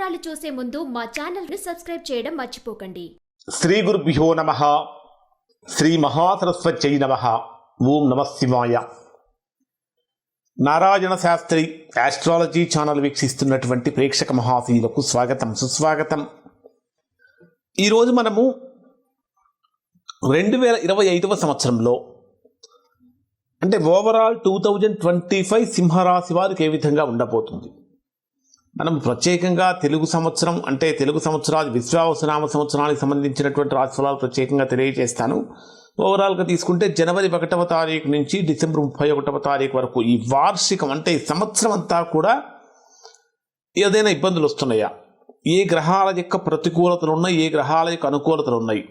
వివరాలు చూసే ముందు మా ఛానల్ని సబ్స్క్రైబ్ చేయడం మర్చిపోకండి. శ్రీ గురుభ్యో నమ. శ్రీ మహాసరస్వత్యై నమ. ఓం నమ శివాయ. నారాయణ శాస్త్రి ఆస్ట్రాలజీ ఛానల్ వీక్షిస్తున్నటువంటి ప్రేక్షక మహాశీలకు స్వాగతం సుస్వాగతం. ఈరోజు మనము రెండు వేల ఇరవై ఐదవ సంవత్సరంలో అంటే overall two thousand twenty five సింహరాశి వారికి ఏ విధంగా ఉండబోతుంది? మనం ప్రత్యేకంగా తెలుగు సంవత్సరం అంటే తెలుగు సంవత్సరాలు విశ్వావసనామ సంవత్సరానికి సంబంధించినటువంటి రాశిఫలాలు ప్రత్యేకంగా తెలియజేస్తాను. ఓవరాల్గా తీసుకుంటే జనవరి ఒకటవ తారీఖు నుంచి డిసెంబర్ ముప్పై ఒకటవ తారీఖు వరకు ఈ వార్షికం అంటే ఈ సంవత్సరం అంతా కూడా ఏదైనా ఇబ్బందులు వస్తున్నాయా? ఏ గ్రహాల యొక్క ప్రతికూలతలు ఉన్నాయి? ఏ గ్రహాల యొక్క అనుకూలతలు ఉన్నాయి?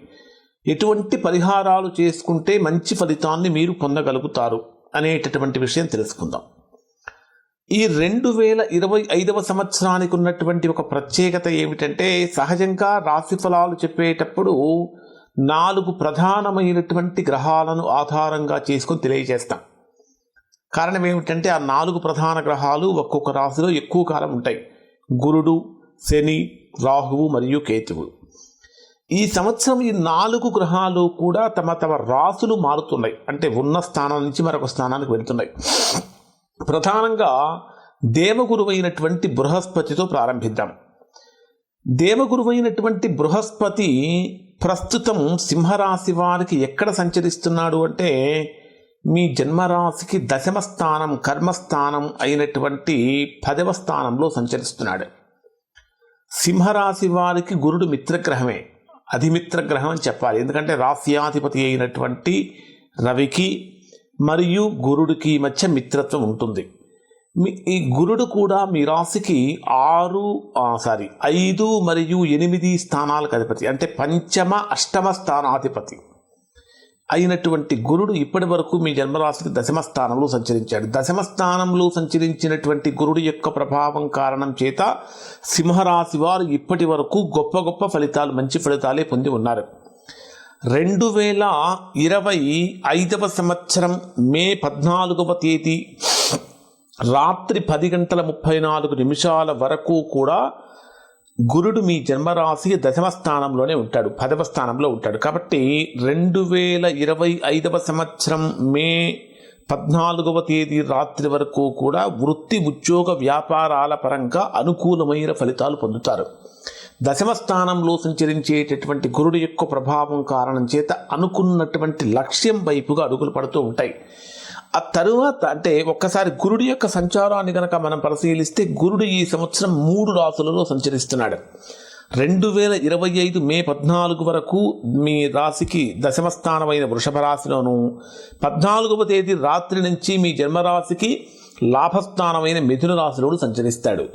ఎటువంటి పరిహారాలు చేసుకుంటే మంచి ఫలితాన్ని మీరు పొందగలుగుతారు అనేటటువంటి విషయం తెలుసుకుందాం. ఈ రెండు వేల ఇరవై ఐదవ సంవత్సరానికి ఉన్నటువంటి ఒక ప్రత్యేకత ఏమిటంటే సహజంగా రాశి ఫలాలు చెప్పేటప్పుడు నాలుగు ప్రధానమైనటువంటి గ్రహాలను ఆధారంగా చేసుకొని తెలియజేస్తాం. కారణం ఏమిటంటే ఆ నాలుగు ప్రధాన గ్రహాలు ఒక్కొక్క రాశిలో ఎక్కువ కాలం ఉంటాయి. గురుడు శని రాహువు మరియు కేతువు. ఈ సంవత్సరం ఈ నాలుగు గ్రహాలు కూడా తమ తమ రాసులు మారుతున్నాయి. అంటే ఉన్న స్థానం నుంచి మరొక స్థానానికి వెళ్తున్నాయి. ప్రధానంగా దేవగురువైనటువంటి బృహస్పతితో ప్రారంభిద్దాం. దేవగురువైనటువంటి బృహస్పతి ప్రస్తుతం సింహరాశి వారికి ఎక్కడ సంచరిస్తున్నాడు అంటే మీ జన్మరాశికి దశమ స్థానం కర్మస్థానం అయినటువంటి పదవ స్థానంలో సంచరిస్తున్నాడు. సింహరాశి వారికి గురుడు మిత్రగ్రహమే. అధిమిత్ర గ్రహం అని చెప్పాలి. ఎందుకంటే రాస్యాధిపతి అయినటువంటి రవికి మరియు గురుడికి మధ్య మిత్రత్వం ఉంటుంది. ఈ గురుడు కూడా మీ రాశికి ఆరు సారీ ఐదు మరియు ఎనిమిది స్థానాలకు అధిపతి. అంటే పంచమ అష్టమ స్థానాధిపతి. అయినటువంటి గురుడు ఇప్పటి వరకు మీ జన్మరాశికి దశమ స్థానంలో సంచరించాడు. దశమ స్థానంలో సంచరించినటువంటి గురుడు యొక్క ప్రభావం కారణం చేత సింహరాశి వారు ఇప్పటి వరకు గొప్ప గొప్ప ఫలితాలు మంచి ఫలితాలే పొంది ఉన్నారు. రెండు వేల ఇరవై ఐదవ సంవత్సరం మే పద్నాలుగవ తేదీ రాత్రి పది గంటల ముప్పై నాలుగు నిమిషాల వరకు కూడా గురుడు మీ జన్మరాశి దశమ స్థానంలోనే ఉంటాడు పదవ స్థానంలో ఉంటాడు. కాబట్టి రెండు వేల ఇరవై ఐదవ సంవత్సరం మే పద్నాలుగవ తేదీ రాత్రి వరకు కూడా వృత్తి ఉద్యోగ వ్యాపారాల పరంగా అనుకూలమైన ఫలితాలు పొందుతారు. దశమ స్థానంలో సంచరించేటటువంటి గురుడు యొక్క ప్రభావం కారణం చేత అనుకున్నటువంటి లక్ష్యం వైపుగా అడుగులు పడుతూ ఉంటాయి. ఆ తరువాత అంటే ఒక్కసారి గురుడి యొక్క సంచారాన్ని కనుక మనం పరిశీలిస్తే గురుడు ఈ సంవత్సరం మూడు రాసులలో సంచరిస్తున్నాడు. రెండు వేల ఇరవై ఐదు మే పద్నాలుగు వరకు మీ రాశికి దశమ స్థానమైన వృషభ రాశిలోను పద్నాలుగవ తేదీ రాత్రి నుంచి మీ జన్మరాశికి లాభస్థానమైన మిథున రాశిలోను సంచరిస్తాడు.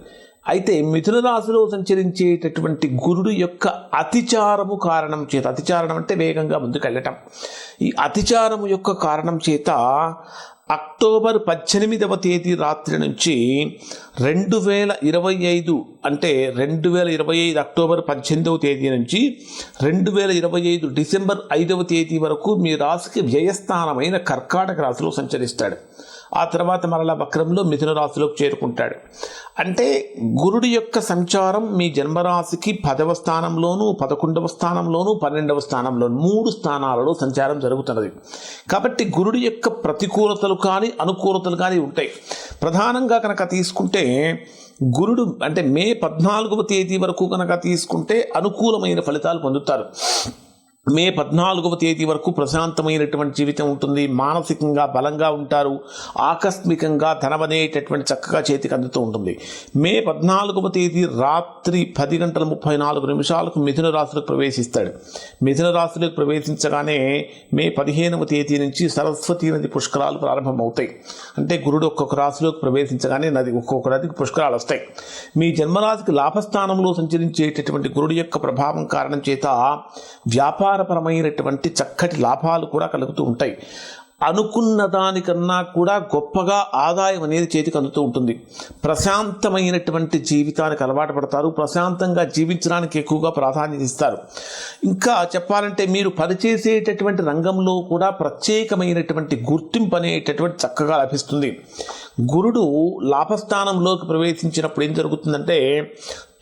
అయితే మిథున రాశిలో సంచరించేటటువంటి గురుడు యొక్క అతిచారము కారణం చేత అతిచారణం అంటే వేగంగా ముందుకెళ్ళటం. ఈ అతిచారము యొక్క కారణం చేత అక్టోబర్ పద్దెనిమిదవ తేదీ రాత్రి నుంచి రెండు వేల ఇరవై ఐదు అంటే రెండు వేల ఇరవై ఐదు అక్టోబర్ పద్దెనిమిదవ తేదీ నుంచి రెండు వేల ఇరవై ఐదు డిసెంబర్ ఐదవ తేదీ వరకు మీ రాశికి వ్యయస్థానమైన కర్కాటక రాశిలో సంచరిస్తాడు. ఆ తర్వాత మరలా వక్రంలో మిథున రాశిలోకి చేరుకుంటాడు. అంటే గురుడి యొక్క సంచారం మీ జన్మరాశికి పదవ స్థానంలోను పదకొండవ స్థానంలోను పన్నెండవ స్థానంలోను మూడు స్థానాలలో సంచారం జరుగుతున్నది. కాబట్టి గురుడి యొక్క ప్రతికూలతలు కానీ అనుకూలతలు కానీ ఉంటాయి. ప్రధానంగా కనుక తీసుకుంటే గురుడు అంటే మే పద్నాలుగవ తేదీ వరకు కనుక తీసుకుంటే అనుకూలమైన ఫలితాలు పొందుతారు. మే పద్నాలుగవ తేదీ వరకు ప్రశాంతమైనటువంటి జీవితం ఉంటుంది. మానసికంగా బలంగా ఉంటారు. ఆకస్మికంగా ధనమనేటటువంటి చక్కగా చేతికి అందుతూ ఉంటుంది. మే పద్నాలుగవ తేదీ రాత్రి పది గంటల ముప్పై నాలుగు నిమిషాలకు మిథున రాశులకు ప్రవేశిస్తాడు. మిథున రాశిలోకి ప్రవేశించగానే మే పదిహేనవ తేదీ నుంచి సరస్వతి నది పుష్కరాలు ప్రారంభమవుతాయి. అంటే గురుడు ఒక్కొక్క రాశిలోకి ప్రవేశించగానే నది ఒక్కొక్క నదికి పుష్కరాలు వస్తాయి. మీ జన్మరాశికి లాభస్థానంలో సంచరించేటటువంటి గురుడు యొక్క ప్రభావం కారణం చేత వ్యాపారపరమైనటువంటి చక్కటి లాభాలు కూడా కలుగుతూ ఉంటాయి. అనుకున్న దానికన్నా కూడా గొప్పగా ఆదాయం అనేది చేతికి అందుతూ ఉంటుంది. ప్రశాంతమైనటువంటి జీవితానికి అలవాటు పడతారు. ప్రశాంతంగా జీవించడానికి ఎక్కువగా ప్రాధాన్యత ఇస్తారు. ఇంకా చెప్పాలంటే మీరు పనిచేసేటటువంటి రంగంలో కూడా ప్రత్యేకమైనటువంటి గుర్తింపు అనేటటువంటి చక్కగా లభిస్తుంది. గురుడు లాభస్థానంలోకి ప్రవేశించినప్పుడు ఏం జరుగుతుందంటే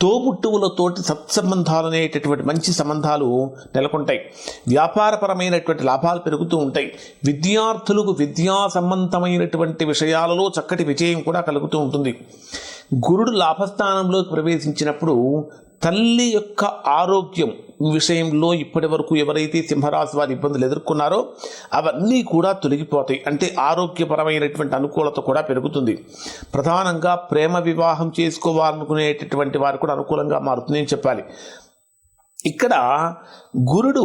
తోబుట్టువులతోటి సత్సంబంధాలు అనేటటువంటి మంచి సంబంధాలు నెలకొంటాయి. వ్యాపారపరమైనటువంటి లాభాలు పెరుగుతూ ఉంటాయి. విద్యార్థులకు విద్యా సంబంధమైనటువంటి విషయాలలో చక్కటి విజయం కూడా కలుగుతూ ఉంటుంది. గురుడు లాభస్థానంలోకి ప్రవేశించినప్పుడు తల్లి యొక్క ఆరోగ్యం విషయంలో ఇప్పటి వరకు ఎవరైతే సింహరాశి వారి ఇబ్బందులు ఎదుర్కొన్నారో అవన్నీ కూడా తొలగిపోతాయి. అంటే ఆరోగ్యపరమైనటువంటి అనుకూలత కూడా పెరుగుతుంది. ప్రధానంగా ప్రేమ వివాహం చేసుకోవాలనుకునేటటువంటి వారు కూడా అనుకూలంగా మారుతుందని చెప్పాలి. ఇక్కడ గురుడు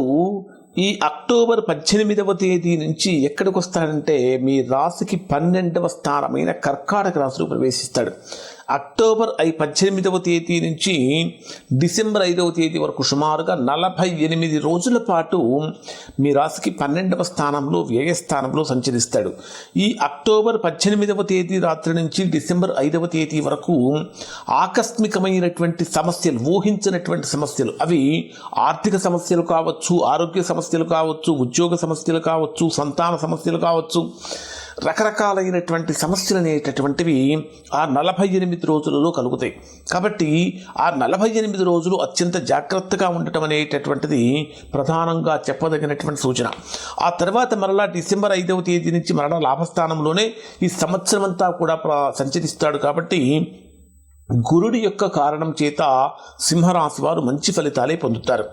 ఈ అక్టోబర్ పద్దెనిమిదవ తేదీ నుంచి ఎక్కడికి వస్తాడంటే మీ రాశికి పన్నెండవ స్థానమైన కర్కాటక రాశిలో ప్రవేశిస్తాడు. అక్టోబర్ ఐ పద్దెనిమిదవ తేదీ నుంచి డిసెంబర్ ఐదవ తేదీ వరకు సుమారుగా నలభై ఎనిమిది రోజుల పాటు మీ రాశికి పన్నెండవ స్థానంలో వ్యయస్థానంలో సంచరిస్తాడు. ఈ అక్టోబర్ పద్దెనిమిదవ తేదీ రాత్రి నుంచి డిసెంబర్ ఐదవ తేదీ వరకు ఆకస్మికమైనటువంటి సమస్యలు ఊహించినటువంటి సమస్యలు అవి ఆర్థిక సమస్యలు కావచ్చు ఆరోగ్య సమస్యలు కావచ్చు ఉద్యోగ సమస్యలు కావచ్చు సంతాన సమస్యలు కావచ్చు రకరకాలైనటువంటి సమస్యలు అనేటటువంటివి ఆ నలభై ఎనిమిది రోజులలో కలుగుతాయి. కాబట్టి ఆ నలభై ఎనిమిది రోజులు అత్యంత జాగ్రత్తగా ఉండటం అనేటటువంటిది ప్రధానంగా చెప్పదగినటువంటి సూచన. ఆ తర్వాత మరలా డిసెంబర్ ఐదవ తేదీ నుంచి మరలా లాభస్థానంలోనే ఈ సంవత్సరం అంతా కూడా సంచరిస్తాడు కాబట్టి గురుడి యొక్క కారణం చేత సింహరాశి వారు మంచి ఫలితాలే పొందుతారు.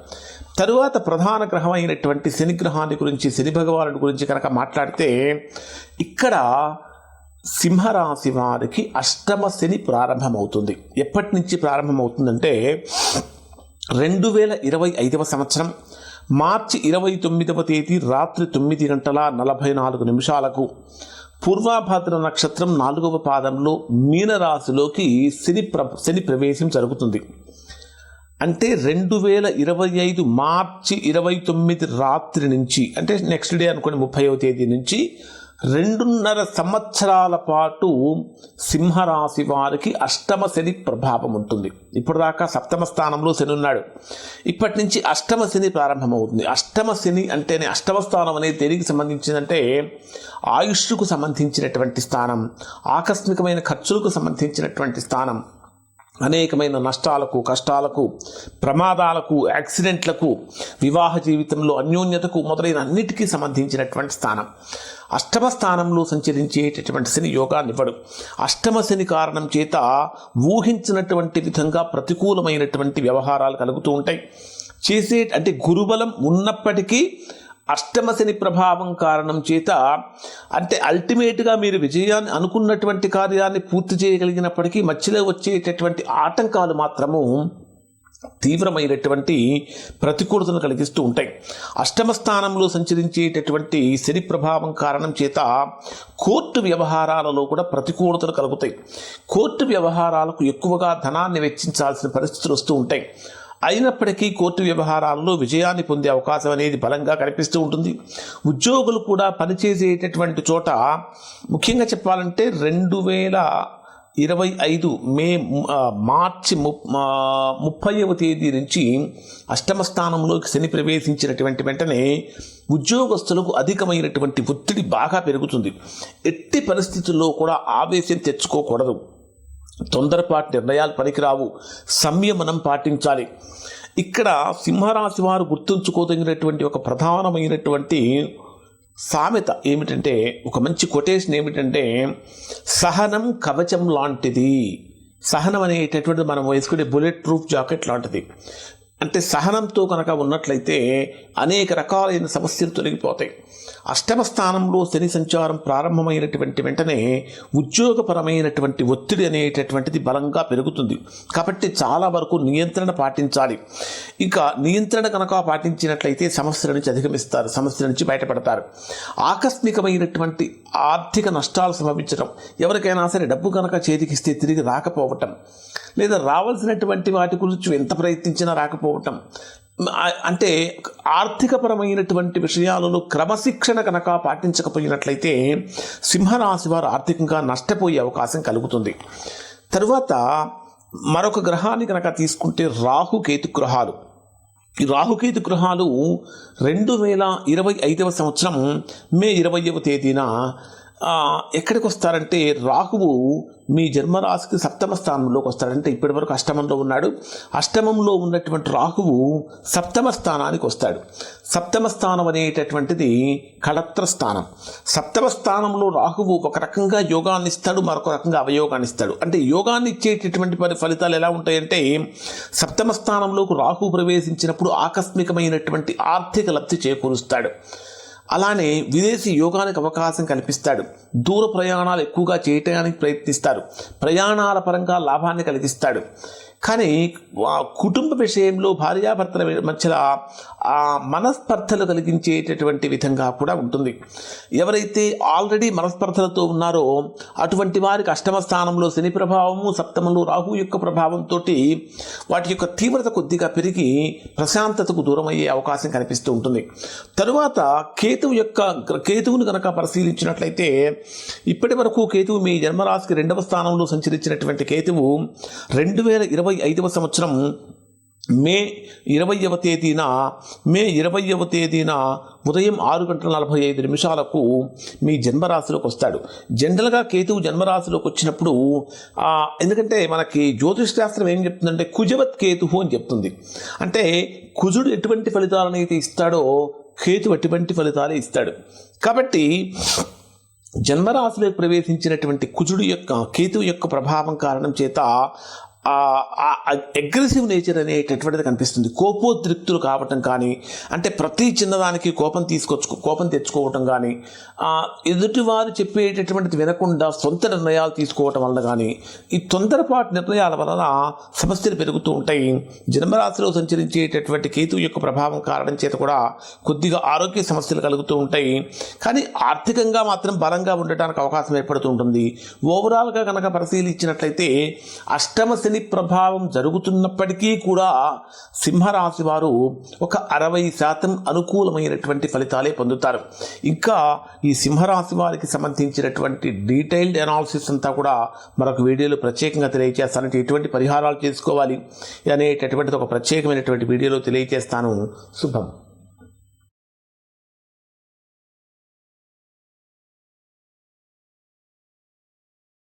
తరువాత ప్రధాన గ్రహం అయినటువంటి శని గ్రహాన్ని గురించి శని భగవానుడి గురించి కనుక మాట్లాడితే ఇక్కడ సింహరాశి వారికి అష్టమ శని ప్రారంభమవుతుంది. ఎప్పటి నుంచి ప్రారంభమవుతుందంటే రెండు వేల ఇరవై ఐదవ సంవత్సరం మార్చి ఇరవై తొమ్మిదవ తేదీ రాత్రి తొమ్మిది గంటల నలభై నాలుగు నిమిషాలకు పూర్వాభాద్ర నక్షత్రం నాలుగవ పాదంలో మీనరాశిలోకి శని ప్ర శని ప్రవేశం జరుగుతుంది. అంటే రెండు వేల ఇరవై ఐదు మార్చి ఇరవై తొమ్మిది రాత్రి నుంచి అంటే నెక్స్ట్ డే అనుకోండి ముప్పైవ తేదీ నుంచి రెండున్నర సంవత్సరాల పాటు సింహరాశి వారికి అష్టమ శని ప్రభావం ఉంటుంది. ఇప్పుడు దాకా సప్తమ స్థానంలో శని ఉన్నాడు. ఇప్పటి నుంచి అష్టమ శని ప్రారంభమవుతుంది. అష్టమ శని అంటేనే అష్టమ స్థానం అనేది దేనికి సంబంధించిందంటే ఆయుష్కు సంబంధించినటువంటి స్థానం ఆకస్మికమైన ఖర్చులకు సంబంధించినటువంటి స్థానం. అనేకమైన నష్టాలకు కష్టాలకు ప్రమాదాలకు యాక్సిడెంట్లకు వివాహ జీవితంలో అన్యోన్యతకు మొదలైన అన్నిటికీ సంబంధించినటువంటి స్థానం. అష్టమ స్థానంలో సంచరించేటటువంటి శని యోగాన్నివ్వడు అష్టమ శని కారణం చేత ఊహించినటువంటి విధంగా ప్రతికూలమైనటువంటి వ్యవహారాలు కలుగుతూ ఉంటాయి. చేసే అంటే గురుబలం ఉన్నప్పటికీ అష్టమ శని ప్రభావం కారణం చేత అంటే అల్టిమేట్గా మీరు విజయాన్ని అనుకున్నటువంటి కార్యాన్ని పూర్తి చేయగలిగినప్పటికీ మధ్యలో వచ్చేటటువంటి ఆటంకాలు మాత్రము తీవ్రమైనటువంటి ప్రతికూలతను కలిగిస్తూ ఉంటాయి. అష్టమ స్థానంలో సంచరించేటటువంటి శని ప్రభావం కారణం చేత కోర్టు వ్యవహారాలలో కూడా ప్రతికూలతలు కలుగుతాయి. కోర్టు వ్యవహారాలకు ఎక్కువగా ధనాన్ని వెచ్చించాల్సిన పరిస్థితులు వస్తూ ఉంటాయి. అయినప్పటికీ కోర్టు వ్యవహారాల్లో విజయాన్ని పొందే అవకాశం అనేది బలంగా కనిపిస్తూ ఉంటుంది. ఉద్యోగులు కూడా పనిచేసేటటువంటి చోట ముఖ్యంగా చెప్పాలంటే రెండు వేల ఇరవై ఐదు మే మార్చి ము ముప్పైవ తేదీ నుంచి అష్టమ స్థానంలోకి శని ప్రవేశించినటువంటి వెంటనే ఉద్యోగస్తులకు అధికమైనటువంటి ఒత్తిడి బాగా పెరుగుతుంది. ఎట్టి పరిస్థితుల్లో కూడా ఆవేశం తెచ్చుకోకూడదు. తొందరపాటు నిర్ణయాలు పనికిరావు. సంయమనం పాటించాలి. ఇక్కడ సింహరాశి వారు గుర్తుంచుకోదగినటువంటి ఒక ప్రధానమైనటువంటి సామెత ఏమిటంటే ఒక మంచి కొటేషన్ ఏమిటంటే సహనం కవచం లాంటిది. సహనం అనేటటువంటిది మనం వేసుకునే బుల్లెట్ ప్రూఫ్ జాకెట్ లాంటిది. అంటే సహనంతో కనుక ఉన్నట్లయితే అనేక రకాలైన సమస్యలు తొలగిపోతాయి. అష్టమ స్థానంలో శని సంచారం ప్రారంభమైనటువంటి వెంటనే ఉద్యోగపరమైనటువంటి ఒత్తిడి అనేటటువంటిది బలంగా పెరుగుతుంది. కాబట్టి చాలా వరకు నియంత్రణ పాటించాలి. ఇంకా నియంత్రణ కనుక పాటించినట్లయితే సమస్యల నుంచి అధిగమిస్తారు సమస్యల నుంచి బయటపడతారు. ఆకస్మికమైనటువంటి ఆర్థిక నష్టాలు సంభవించడం ఎవరికైనా సరే డబ్బు కనుక చేతికిస్తే తిరిగి రాకపోవటం లేదా రావాల్సినటువంటి వాటి గురించి ఎంత ప్రయత్నించినా రాకపోవటం ఆ- అంటే ఆర్థికపరమైనటువంటి విషయాలలో క్రమశిక్షణ కనుక పాటించకపోయినట్లయితే సింహరాశి వారు ఆర్థికంగా నష్టపోయే అవకాశం కలుగుతుంది. తరువాత మరొక గ్రహాన్ని కనుక తీసుకుంటే రాహుకేతు గ్రహాలు. ఈ రాహుకేతు గ్రహాలు రెండు వేల ఇరవై ఐదవ సంవత్సరం మే ఇరవైవ తేదీన ఎక్కడికి వస్తారంటే రాహువు మీ జన్మరాశికి సప్తమ స్థానంలోకి వస్తాడంటే ఇప్పటి వరకు అష్టమంలో ఉన్నాడు. అష్టమంలో ఉన్నటువంటి రాహువు సప్తమ స్థానానికి వస్తాడు. సప్తమ స్థానం అనేటటువంటిది కళత్ర స్థానం. సప్తమ స్థానంలో రాహువు ఒక రకంగా యోగాన్ని ఇస్తాడు మరొక రకంగా అవయోగాన్ని ఇస్తాడు. అంటే యోగాన్ని ఇచ్చేటటువంటి పని ఫలితాలు ఎలా ఉంటాయంటే సప్తమ స్థానంలోకి రాహువు ప్రవేశించినప్పుడు ఆకస్మికమైనటువంటి ఆర్థిక లబ్ధి చేకూరుస్తాడు. అలానే విదేశీ యోగానికి అవకాశం కల్పిస్తాడు. దూర ప్రయాణాలు ఎక్కువగా చేయటానికి ప్రయత్నిస్తారు ప్రయాణాల పరంగా లాభాన్ని కలిగిస్తాడు. కానీ కుటుంబ విషయంలో భార్యాభర్తల మధ్యలో ఆ మనస్పర్ధలు కలిగించేటటువంటి విధంగా కూడా ఉంటుంది. ఎవరైతే ఆల్రెడీ మనస్పర్ధలతో ఉన్నారో అటువంటి వారికి అష్టమ స్థానంలో శని ప్రభావము సప్తమంలో రాహు యొక్క ప్రభావంతో వాటి యొక్క తీవ్రత కొద్దిగా పెరిగి ప్రశాంతతకు దూరం అయ్యే అవకాశం కనిపిస్తూ ఉంటుంది. తరువాత కేతువు యొక్క కేతువును కనుక పరిశీలించినట్లయితే ఇప్పటి వరకు కేతువు మీ జన్మరాశికి రెండవ స్థానంలో సంచరించినటువంటి కేతువు రెండు వేల ఇరవై ఐదవ సంవత్సరం మే ఇరవైవ తేదీన మే ఇరవైవ తేదీన ఉదయం ఆరు గంటల నలభై ఐదు నిమిషాలకు మీ జన్మరాశిలోకి వస్తాడు. జనరల్గా కేతువు జన్మరాశిలోకి వచ్చినప్పుడు ఎందుకంటే మనకి జ్యోతిష్ శాస్త్రం ఏం చెప్తుందంటే కుజవత్ కేతు అని చెప్తుంది. అంటే కుజుడు ఎటువంటి ఫలితాలను అయితే ఇస్తాడో కేతు ఎటువంటి ఫలితాలే ఇస్తాడు. కాబట్టి జన్మరాశిలోకి ప్రవేశించినటువంటి కుజుడు యొక్క కేతువు యొక్క ప్రభావం కారణం చేత అగ్రెసివ్ నేచర్ అనేటటువంటిది కనిపిస్తుంది? కోపోద్రిక్తులు కావటం కానీ అంటే ప్రతి చిన్నదానికి కోపం తీసుకొచ్చు కోపం తెచ్చుకోవటం కానీ ఎదుటివారు చెప్పేటటువంటిది వినకుండా సొంత నిర్ణయాలు తీసుకోవటం వల్ల కానీ ఈ తొందరపాటు నిర్ణయాల వలన సమస్యలు పెరుగుతూ ఉంటాయి. జన్మరాశిలో సంచరించేటటువంటి కేతువు యొక్క ప్రభావం కారణం చేత కూడా కొద్దిగా ఆరోగ్య సమస్యలు కలుగుతూ ఉంటాయి. కానీ ఆర్థికంగా మాత్రం బలంగా ఉండటానికి అవకాశం ఏర్పడుతూ ఉంటుంది. ఓవరాల్గా కనుక పరిశీలించినట్లయితే అష్టమ శని శని ప్రభావం జరుగుతున్నప్పటికీ కూడా సింహరాశి వారు ఒక అరవై శాతం అనుకూలమైనటువంటి ఫలితాలే పొందుతారు. ఇంకా ఈ సింహరాశి వారికి సంబంధించినటువంటి డీటెయిల్డ్ అనాలిసిస్ అంతా కూడా మరొక వీడియోలో ప్రత్యేకంగా తెలియజేస్తానంటే ఎటువంటి పరిహారాలు చేసుకోవాలి అనేటటువంటిది ఒక ప్రత్యేకమైనటువంటి వీడియోలో తెలియజేస్తాను. శుభం.